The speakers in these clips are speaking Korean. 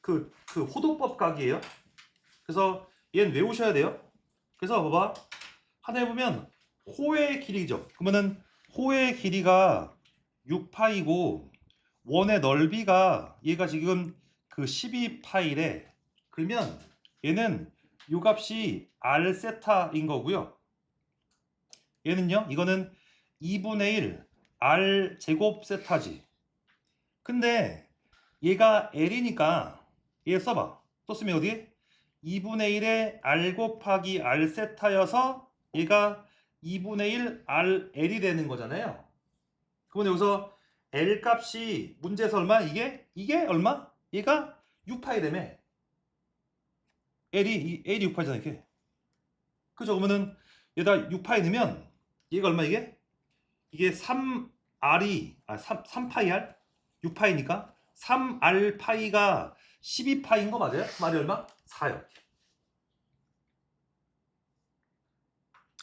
그, 그 호도법 각이에요. 그래서 얘는 외우셔야 돼요. 그래서 봐봐. 하나에 보면 호의 길이죠. 그러면은 호의 길이가 6파이고 원의 넓이가 얘가 지금 그 12파이래. 그러면 얘는 요 값이 r 세타인 거고요. 얘는요. 이거는 2분의 1 r 제곱 세타지. 근데 얘가 l이니까 얘 써봐. 또 쓰면 어디? 2분의 1에 r 곱하기 r 세타여서 얘가 2분의 1 r l이 되는 거잖아요. 그러면 여기서 l 값이 문제에서 얼마? 이게 이게 얼마? 얘가 6파이라며. l이 이- l이 6파이잖아 이게. 그죠? 그러면은 얘다 6파이 넣으면 얘가 얼마 이게? 이게 3r이 아 3, 3파이 r? 6파이니까 3r 파이가 12파인 거 맞아요? 말이 얼마? 4요.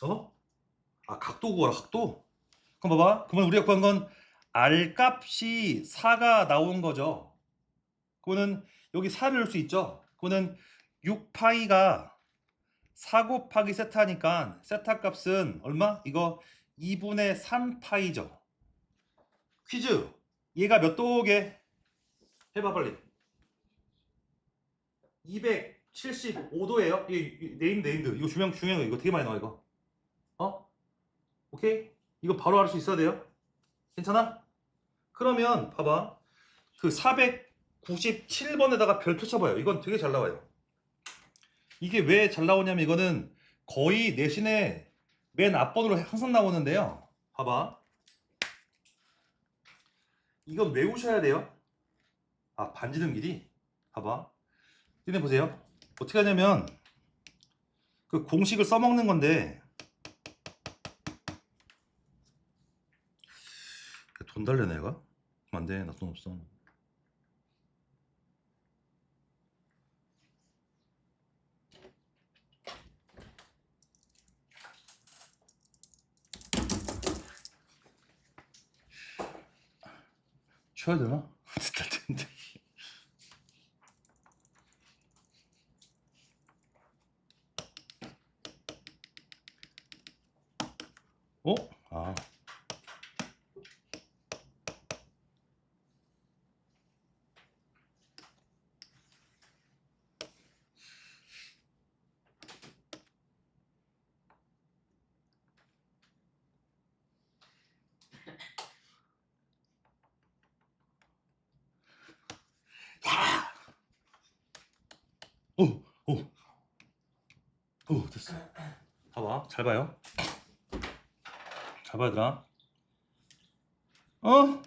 어? 아 각도 구하라 각도? 그럼 봐봐. 그러면 우리가 구한 건 r 값이 4가 나온 거죠. 그거는 여기 4를 넣을 수 있죠. 그거는 6파이가 4 곱하기 세타니까 세타 값은 얼마? 이거 2분의 3파이죠. 퀴즈. 얘가 몇 도게? 해봐 빨리. 275도예요. 이게 네임드 네임드. 이거 중요한 중요한 거 이거 되게 많이 나와 이거. 어? 오케이? 이거 바로 알 수 있어야 돼요. 괜찮아? 그러면 봐봐. 그 497번에다가 별표 쳐봐요. 이건 되게 잘 나와요. 이게 왜 잘 나오냐면 이거는 거의 내신에 맨 앞번으로 항상 나오는데요. 봐봐. 이건 외우셔야 돼요. 아, 반지름 길이? 봐봐. 얘네 보세요. 어떻게 하냐면, 그 공식을 써먹는 건데, 돈 달래, 내가? 안 돼. 나 돈 없어. 쉬어야 되나? 됐다, 됐다. 어? 아. 오, 오, 오, 됐어. 봐봐, 잘 봐요. 되나? 어?